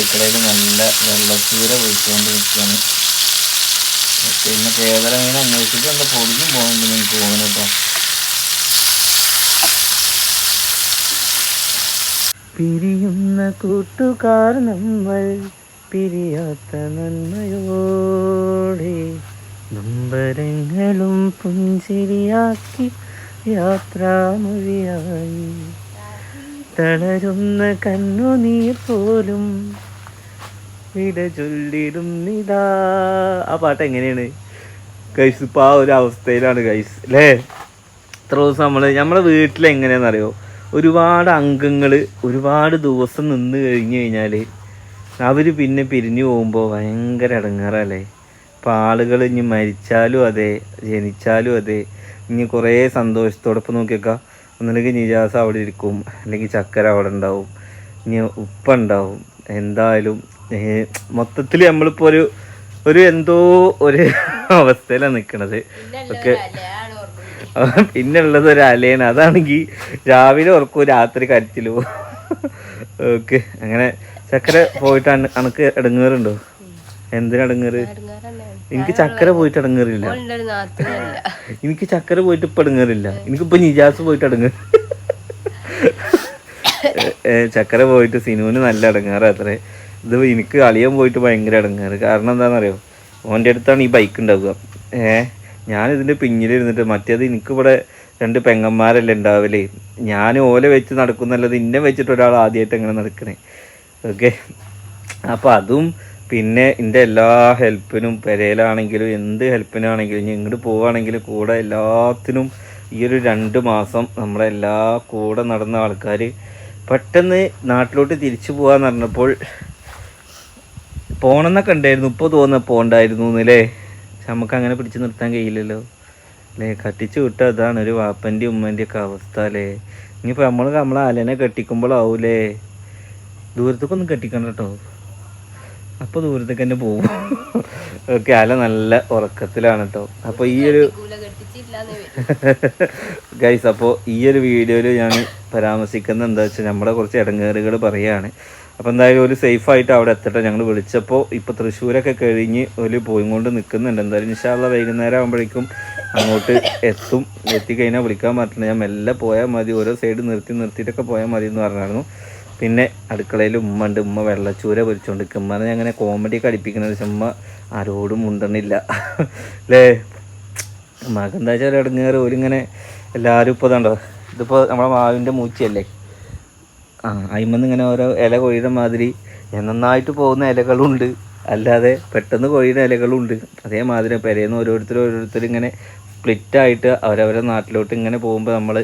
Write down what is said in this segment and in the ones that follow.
അടുക്കളയിൽ നല്ല വെള്ളച്ചൂര പൊഴിച്ചുകൊണ്ട് നിൽക്കുകയാണ് പിന്നെ കേരള മീൻ അന്വേഷിച്ചിട്ട് എന്താ പൊടിഞ്ഞു പോകുന്നുണ്ട് എനിക്ക് പോകുന്നു കേട്ടോ. പിരിയുന്ന കൂട്ടുകാർ നമ്മൾ പിരിയാത്ത നന്മയോടെ നമ്പരങ്ങളും പുഞ്ചിരിയാക്കി യാത്രാമൊഴിയായി. തളരുന്ന കണ്ണുനീർ പോലും ചൊല്ലിടുന്നിതാ ആ പാട്ട് എങ്ങനെയാണ്? ഗൈസ് ഇപ്പം ആ ഒരു അവസ്ഥയിലാണ് ഗൈസ് അല്ലേ ഇത്ര ദിവസം നമ്മൾ നമ്മളെ വീട്ടിൽ എങ്ങനെയാണെന്നറിയോ? ഒരുപാട് അംഗങ്ങൾ ഒരുപാട് ദിവസം നിന്ന് കഴിഞ്ഞ് കഴിഞ്ഞാൽ അവർ പിന്നെ പിരിഞ്ഞു പോകുമ്പോൾ ഭയങ്കര ഇടങ്ങാറല്ലേ? ഇപ്പം ആളുകൾ ഇനി മരിച്ചാലും അതെ ജനിച്ചാലും അതെ ഇനി കുറേ സന്തോഷത്തോടെ ഇപ്പം നോക്കിയേക്കാം. ഒന്നുമില്ലെങ്കിൽ നിജാസ് അവിടെ ഇരിക്കും അല്ലെങ്കിൽ ചക്കര അവിടെ ഉണ്ടാവും ഇനി ഉപ്പ ഉണ്ടാവും എന്തായാലും മൊത്തത്തിൽ നമ്മളിപ്പോൾ ഒരു ഒരു എന്തോ ഒരു അവസ്ഥയിലാണ് നിൽക്കണത് ഒക്കെ പിന്നെ ഉള്ളത് ഒരു അലയാണ്. അതാണെങ്കിൽ രാവിലെ ഉറക്കും രാത്രി കരച്ചിലോ. ഓക്കെ അങ്ങനെ ചക്കര പോയിട്ട് അനക്ക് അണക്ക് ഇടങ്ങേറുണ്ടോ എന്തിനാ ഇടങ്ങേറ് എനിക്ക് ചക്കര പോയിട്ട് അടങ്ങേറില്ല എനിക്ക് ചക്കര പോയിട്ട് ഇപ്പൊ അടങ്ങേറില്ല എനിക്കിപ്പോ നിജാസ് പോയിട്ട് അടങ്ങേ ഏ, ചക്കര പോയിട്ട് സിനുവിന് നല്ല അടങ്ങാറ് അത്രേ. ഇത് എനിക്ക് അളിയാൻ പോയിട്ട് ഭയങ്കര ഇടങ്ങാറ്. കാരണം എന്താണെന്നറിയോ? ഓന്റെ അടുത്താണ് ഈ ബൈക്ക് ഉണ്ടാവുക. ഏ? ഞാൻ ഇതിന്റെ പിന്നിലിരുന്നിട്ട് മറ്റേത് എനിക്കിവിടെ രണ്ട് പെങ്ങന്മാരല്ലേ ഉണ്ടാവില്ലേ ഞാൻ ഓല വെച്ച് നടക്കുന്നല്ലത് ഇന്നെ വെച്ചിട്ട് ഒരാൾ ആദ്യമായിട്ട് എങ്ങനെ നടക്കണേ. ഓക്കെ? അപ്പോൾ അതും പിന്നെ എന്റെ എല്ലാ ഹെൽപ്പിനും പെരയിലാണെങ്കിലും എന്ത് ഹെൽപ്പിനാണെങ്കിലും ഞാൻ ഇങ്ങോട്ട് പോവുകയാണെങ്കിലും കൂടെ എല്ലാത്തിനും ഈ ഒരു രണ്ട് മാസം നമ്മളെ എല്ലാ കൂടെ നടന്ന ആൾക്കാർ പെട്ടെന്ന് നാട്ടിലോട്ട് തിരിച്ചു പോകാന്ന് പറഞ്ഞപ്പോൾ പോണെന്നൊക്കെ ഉണ്ടായിരുന്നു. ഇപ്പോൾ തോന്നുന്ന പോണ്ടായിരുന്നു എന്നല്ലേ നമുക്ക് അങ്ങനെ പിടിച്ചു നിർത്താൻ കഴിയില്ലല്ലോ. അല്ലേ? കട്ടിച്ചു വിട്ട അതാണ് ഒരു വാപ്പന്റെ ഉമ്മന്റെ ഒക്കെ അവസ്ഥ അല്ലേ? ഇനിയിപ്പോൾ നമ്മൾ നമ്മളെ അലനെ കെട്ടിക്കുമ്പോഴാവൂലേ ദൂരത്തേക്കൊന്നും കെട്ടിക്കണം കേട്ടോ. അപ്പോൾ ദൂരത്തേക്ക് തന്നെ പോകും ഓക്കെ അല നല്ല ഉറക്കത്തിലാണ് കേട്ടോ. അപ്പോൾ ഈ ഒരു ഗൈസ് അപ്പോൾ ഈ ഒരു വീഡിയോയിൽ ഞാൻ പരാമർശിക്കുന്ന എന്താ വെച്ചാൽ നമ്മുടെ കുറച്ച് ഇടങ്ങേറുകൾ പറയുകയാണ് അപ്പോൾ എന്തായാലും ഒരു സേഫായിട്ട് അവിടെ എത്തട്ടെ. ഞങ്ങൾ വിളിച്ചപ്പോൾ ഇപ്പോൾ തൃശ്ശൂരൊക്കെ കഴിഞ്ഞ് ഒരു പോയി കൊണ്ട് നിൽക്കുന്നുണ്ട് എന്തായാലും ഇൻഷാല്ല വൈകുന്നേരം ആകുമ്പോഴേക്കും അങ്ങോട്ട് എത്തും. എത്തിക്കഴിഞ്ഞാൽ വിളിക്കാൻ പറ്റില്ല ഞാൻ മെല്ലെ പോയാൽ മതി. ഓരോ സൈഡ് നിർത്തി നിർത്തിയിട്ടൊക്കെ പോയാൽ മതി എന്ന് പറഞ്ഞായിരുന്നു. പിന്നെ അടുക്കളയിൽ ഉമ്മ ഉണ്ട് ഉമ്മ വെള്ളച്ചൂര പൊരിച്ചുകൊണ്ട് ഉമ്മനെ ഞാൻ അങ്ങനെ കോമഡി അടിപ്പിക്കുന്നത് പക്ഷെ ഉമ്മ ആരോടും മുണ്ടണില്ല. അല്ലേ ഉമ്മക്ക് എന്താ വെച്ചാൽ ഇടങ്ങേറ് ഓരിങ്ങനെ എല്ലാവരും ഇപ്പോൾ ഇതുണ്ടോ? ഇതിപ്പോൾ നമ്മളെ മാവിന്റെ മൂച്ചയല്ലേ? ആ അയിമെന്ന് ഇങ്ങനെ ഓരോ ഇല കൊഴിയുടെ മാതിരി നന്നായിട്ട് പോകുന്ന ഇലകളുണ്ട്. അല്ലാതെ പെട്ടെന്ന് കൊഴിയുന്ന ഇലകളുണ്ട്. അതേമാതിരി പെരേന്ന് ഓരോരുത്തർ ഓരോരുത്തർ ഇങ്ങനെ സ്പ്ലിറ്റായിട്ട് അവരവരുടെ നാട്ടിലോട്ട് ഇങ്ങനെ പോകുമ്പോൾ നമ്മൾ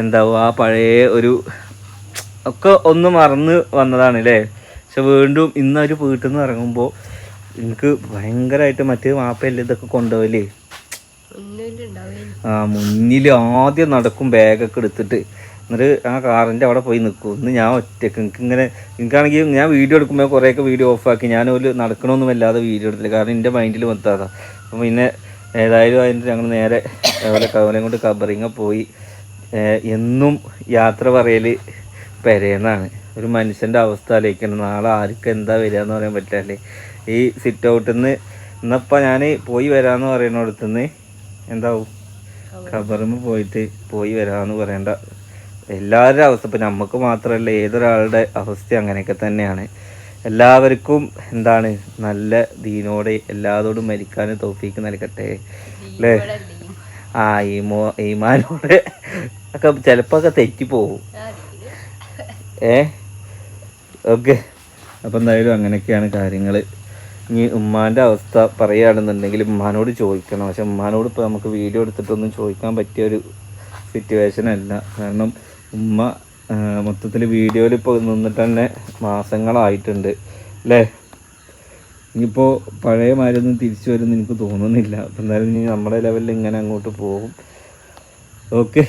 എന്താവും? ആ പഴയ ഒരു ഒക്കെ ഒന്ന് മറന്ന് വന്നതാണ് അല്ലേ പക്ഷെ വീണ്ടും ഇന്ന് അവർ വീട്ടിൽ നിന്ന് ഇറങ്ങുമ്പോൾ എനിക്ക് ഭയങ്കരമായിട്ട് മറ്റേ മാപ്പയല്ലേ ഇതൊക്കെ കൊണ്ടുപോകല്ലേ ആ മുന്നിൽ ആദ്യം നടക്കും ബാഗൊക്കെ എടുത്തിട്ട്. എന്നിട്ട് ആ കാറിന്റെ അവിടെ പോയി നിൽക്കും. ഇന്ന് ഞാൻ ഒറ്റയ്ക്ക് എനിക്ക് ഇങ്ങനെ എനിക്കാണെങ്കിൽ ഞാൻ വീഡിയോ എടുക്കുമ്പോൾ കുറേയൊക്കെ വീഡിയോ ഓഫാക്കി ഞാൻ ഒരു നടക്കണമൊന്നും അല്ലാതെ വീഡിയോ എടുത്തില്ല. കാരണം എന്റെ മൈൻഡിൽ വന്നതാ അപ്പം പിന്നെ ഏതായാലും അതിന്റെ ഞങ്ങൾ നേരെ അതുപോലെ കവലയും കൊണ്ട് കബറിങ്ങ പോയി. എന്നും യാത്ര പറയൽ പെരേന്നാണ്. ഒരു മനുഷ്യന്റെ അവസ്ഥ ആലോചിക്കണം നാളെ ആർക്ക് എന്താ വരിക എന്ന് പറയാൻ പറ്റില്ലേ. ഈ സിറ്റ് ഔട്ടിൽ നിന്ന് ഇന്നപ്പോൾ ഞാൻ പോയി വരാമെന്ന് പറയുന്നിടത്തുനിന്ന് എന്താവും? ഖബറിന് പോയിട്ട് പോയി വരാമെന്ന് പറയണ്ട. എല്ലാവരുടെ അവസ്ഥ ഇപ്പം നമുക്ക് മാത്രമല്ല ഏതൊരാളുടെ അവസ്ഥ അങ്ങനെയൊക്കെ തന്നെയാണ്. എല്ലാവർക്കും എന്താണ് നല്ല ദീനോടെ എല്ലാതോടും മരിക്കാൻ തോഫീക്ക് നൽകട്ടെ. അല്ലേ? ആ ഈമോ ഈമാനോടെ ഒക്കെ ചിലപ്പോൾ ഒക്കെ തെറ്റിപ്പോവും ഏ? ഓക്കെ. അപ്പം എന്തായാലും അങ്ങനെയൊക്കെയാണ് കാര്യങ്ങൾ ഇനി ഉമ്മാന്റെ അവസ്ഥ പറയുകയാണെന്നുണ്ടെങ്കിൽ ഉമ്മാനോട് ചോദിക്കണം. പക്ഷെ ഉമ്മാനോട് ഇപ്പോൾ നമുക്ക് വീഡിയോ എടുത്തിട്ടൊന്നും ചോദിക്കാൻ പറ്റിയ ഒരു സിറ്റുവേഷൻ അല്ല. കാരണം ഉമ്മ മൊത്തത്തിൽ വീഡിയോയിൽ ഇപ്പോൾ നിന്നിട്ട് തന്നെ മാസങ്ങളായിട്ടുണ്ട് അല്ലേ ഇനിയിപ്പോൾ പഴയ മാരൊന്നും തിരിച്ചു വരുമെന്ന് എനിക്ക് തോന്നുന്നില്ല. അപ്പം എന്തായാലും ഇനി നമ്മുടെ ലെവലിൽ ഇങ്ങനെ അങ്ങോട്ട് പോകും. ഓക്കെ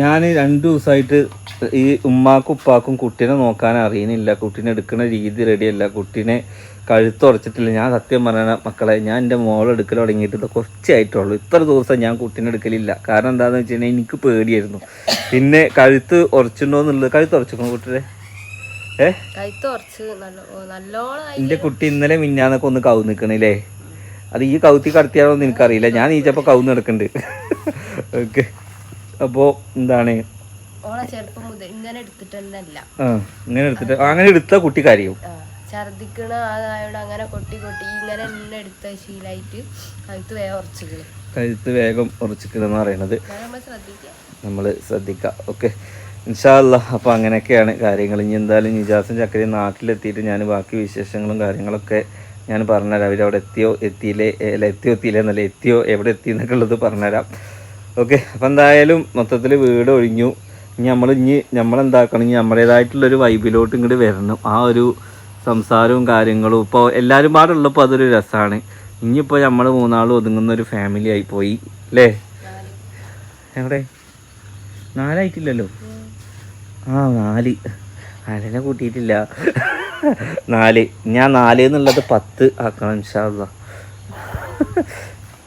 ഞാൻ രണ്ട് ദിവസമായിട്ട് ഈ ഉമ്മാക്കും ഉപ്പാക്കും കുട്ടീനെ നോക്കാൻ അറിയുന്നില്ല കുട്ടീനെ എടുക്കുന്ന രീതി റെഡിയല്ല. കുട്ടീനെ കഴുത്തുറച്ചിട്ടില്ല ഞാൻ സത്യം പറയണ മക്കളെ ഞാൻ എന്റെ മോളെടുക്കൽ തുടങ്ങിയിട്ട് ഇത് കുറച്ചായിട്ടുള്ളൂ ഇത്ര ദിവസം ഞാൻ കുട്ടീനെ എടുക്കലില്ല. കാരണം എന്താണെന്ന് വെച്ച് കഴിഞ്ഞാൽ എനിക്ക് പേടിയായിരുന്നു. പിന്നെ കഴുത്ത് ഉറച്ചിട്ടുണ്ടോ എന്നുള്ളത്. കഴുത്ത് ഉറച്ചിക്കണോ കുട്ടിയുടെ? ഏ? കൈത്ത് കുറച്ച് നല്ല ഓ, നല്ലോണം ആയി. എന്റെ കുട്ടി ഇന്നലെ മിന്നാന്നൊക്കെ ഒന്ന് കൗ നിൽക്കണില്ലേ അത് ഈ കൗത്തി കടത്തിയാണോ എന്ന് എനിക്കറിയില്ല. ഞാൻ ഈച്ചപ്പോൾ കൗന്ന് നടക്കുന്നുണ്ട് ഓക്കെ. അപ്പോൾ എന്താണ്? ഇങ്ങനെ എടുത്തിട്ട് അങ്ങനെ എടുത്ത കുട്ടി കരയും. ഛർദിക്കണ അതായോണ്ട് അങ്ങനെ കൊട്ടി കൊട്ടി ഇങ്ങനെ എടുത്ത ശീലായിട്ട് കഴുത്ത് വേഗം ഉറച്ചിക്കണ് കഴുത്ത് വേഗം ഉറച്ചിക്കണമെന്ന് പറയണത്. നമ്മൾ ശ്രദ്ധിക്കാം? ഓക്കെ. ഇൻഷാല്ല അപ്പോൾ അങ്ങനെയൊക്കെയാണ് കാര്യങ്ങൾ. ഇനി എന്തായാലും നിജാസും ചക്കരയും നാട്ടിലെത്തിയിട്ട് ഞാൻ ബാക്കി വിശേഷങ്ങളും കാര്യങ്ങളൊക്കെ ഞാൻ പറഞ്ഞുതരാം. അവരവിടെ എത്തിയോ എത്തിയില്ലേ അല്ല എത്തിയോ എത്തിയില്ലേ എന്നല്ല എത്തിയോ എവിടെ എത്തി എന്നൊക്കെ ഉള്ളത് പറഞ്ഞുതരാം. ഓക്കെ അപ്പം എന്തായാലും മൊത്തത്തിൽ വീട് ഒഴിഞ്ഞു. ഇനി നമ്മൾ ഇനി നമ്മളെന്താക്കണം? ഇനി നമ്മുടേതായിട്ടുള്ളൊരു വൈബിലോട്ട് ഇങ്ങോട്ട് വരണം. ആ ഒരു സംസാരവും കാര്യങ്ങളും ഇപ്പോൾ എല്ലാവരും പാടുള്ളപ്പോൾ അതൊരു രസമാണ് ഇനിയിപ്പോൾ നമ്മൾ മൂന്നാളും ഒതുങ്ങുന്ന ഒരു ഫാമിലി ആയിപ്പോയി പോയി അല്ലേ എവിടെ? നാലായിട്ടില്ലല്ലോ? ആ നാല്. ആരെന്നെ കൂട്ടിയിട്ടില്ല. നാല്. ഞാൻ നാല് എന്നുള്ളത് പത്ത് ആക്കണം ഇൻഷാല്ല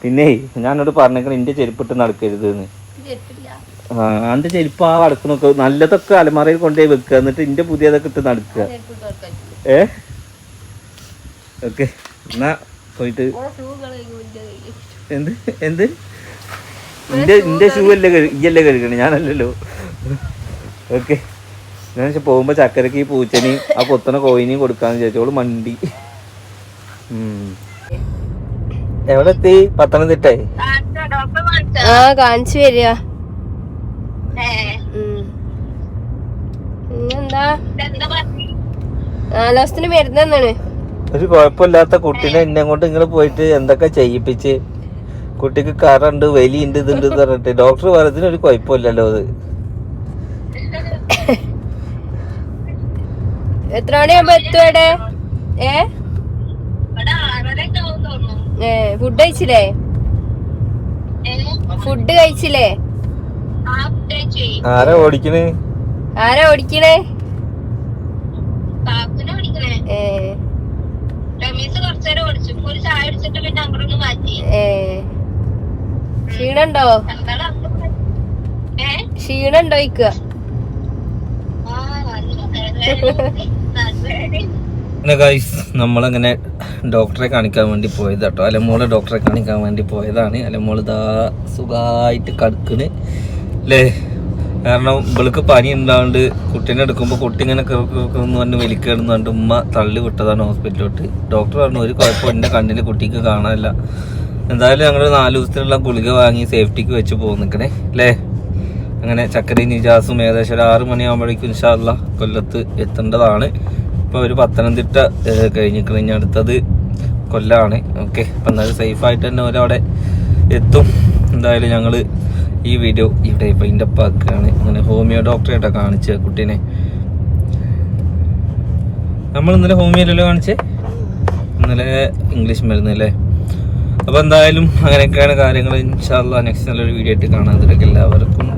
പിന്നെ ഞാനോട് പറഞ്ഞേക്കണം എന്റെ ചെരുപ്പിട്ട് നടക്കരുത് എന്ന് ആ എന്റെ ചെരുപ്പ് ആ കടക്കണൊക്കെ നല്ലതൊക്കെ അലമാറയിൽ കൊണ്ടുപോയി വെക്കുക എന്നിട്ട് എന്റെ പുതിയതൊക്കെ ഇട്ട് നടക്കുക. ഏ? ഓക്കെ എന്നാ പോയിട്ട്. എന്ത്? എന്ത്? എന്റെ എന്റെ ഷൂ അല്ലേ ഇയല്ലേ കഴുകണേ ഞാനല്ലല്ലോ. ഓക്കെ ഞാൻ വെച്ചാൽ പോകുമ്പോ ചക്കരക്ക് ഈ പൂച്ചനെയും ആ പൊത്തണ കോയിനെയും കൊടുക്കാന്ന് ചോദിച്ചോളൂ മണ്ടി. ഉം. എവിടെ എത്തി പത്തനംതിട്ടേ ആ കാണിച്ചു വരിക. ഒരു കുഴപ്പമില്ലാത്ത കുട്ടീനെ എന്നെ കൊണ്ട് ഇങ്ങനെ പോയിട്ട് എന്തൊക്കെ ചെയ്യിപ്പിച്ച്? കുട്ടിക്ക് കറുണ്ട് വലിയുണ്ട് ഇതുണ്ട് എന്ന് പറഞ്ഞിട്ട്. ഡോക്ടർ പറയത്തിന് ഒരു കുഴപ്പമില്ലല്ലോ അത്. എത്ര മണിയാകുമ്പോ എത്തും ഏ? ഫുഡ് കഴിച്ചില്ലേ? ഫുഡ് കഴിച്ചില്ലേ? ആരാ ഓടിക്കണേ? ആരാ ഓടിക്കണേ? ക്ഷീണുണ്ടോ? ക്ഷീണുണ്ടോ ഇക്ക നമ്മളങ്ങനെ ഡോക്ടറെ കാണിക്കാൻ വേണ്ടി പോയത് കേട്ടോ അലമോൾ ഡോക്ടറെ കാണിക്കാൻ വേണ്ടി പോയതാണ്. അലമോൾ ഇതാ സുഖമായിട്ട് കടക്കണ്. അല്ലേ കാരണം ഇവൾക്ക് പനി ഉണ്ടാണ്ട് കുട്ടീനെ എടുക്കുമ്പോൾ കുട്ടി ഇങ്ങനെ എന്ന് പറഞ്ഞ് വലിക്കണമെന്ന് പറഞ്ഞിട്ട് ഉമ്മ തള്ളി വിട്ടതാണ് ഹോസ്പിറ്റലിലോട്ട്. ഡോക്ടർ പറഞ്ഞു ഒരു കുഴപ്പം എന്റെ കണ്ണിൽ കുട്ടിക്ക് കാണാനില്ല. എന്തായാലും ഞങ്ങൾ നാല് ദിവസത്തിലുള്ള ഗുളിക വാങ്ങി സേഫ്റ്റിക്ക് വെച്ച് പോകും നിൽക്കണേ അല്ലേ അങ്ങനെ ചക്കരയും നിജാസും ഏകദേശം ഒരു ആറ് മണിയാകുമ്പോഴേക്കും ഇൻഷാല്ല കൊല്ലത്ത് എത്തേണ്ടതാണ്. ഇപ്പോൾ ഒരു പത്തനംതിട്ട കഴിഞ്ഞ് ഇനി അടുത്തത് കൊല്ലാണ്. ഓക്കെ അപ്പം എന്തായാലും സേഫായിട്ട് തന്നെ ഒരവിടെ എത്തും. എന്തായാലും ഞങ്ങൾ ഈ വീഡിയോ ഇവിടെ പൈന്റപ്പ് പാക്കാണ് അങ്ങനെ ഹോമിയോ ഡോക്ടറെയായിട്ടാണ് കാണിച്ച കുട്ടീനെ. നമ്മൾ ഇന്നലെ ഹോമിയോയിലല്ലോ കാണിച്ചേ? ഇന്നലെ ഇംഗ്ലീഷ് മരുന്ന് അല്ലേ? അപ്പോൾ എന്തായാലും അങ്ങനെയൊക്കെയാണ് കാര്യങ്ങൾ ഇൻഷാല്ല നെക്സ്റ്റ് നല്ലൊരു വീഡിയോ ആയിട്ട് കാണാൻ എല്ലാവർക്കും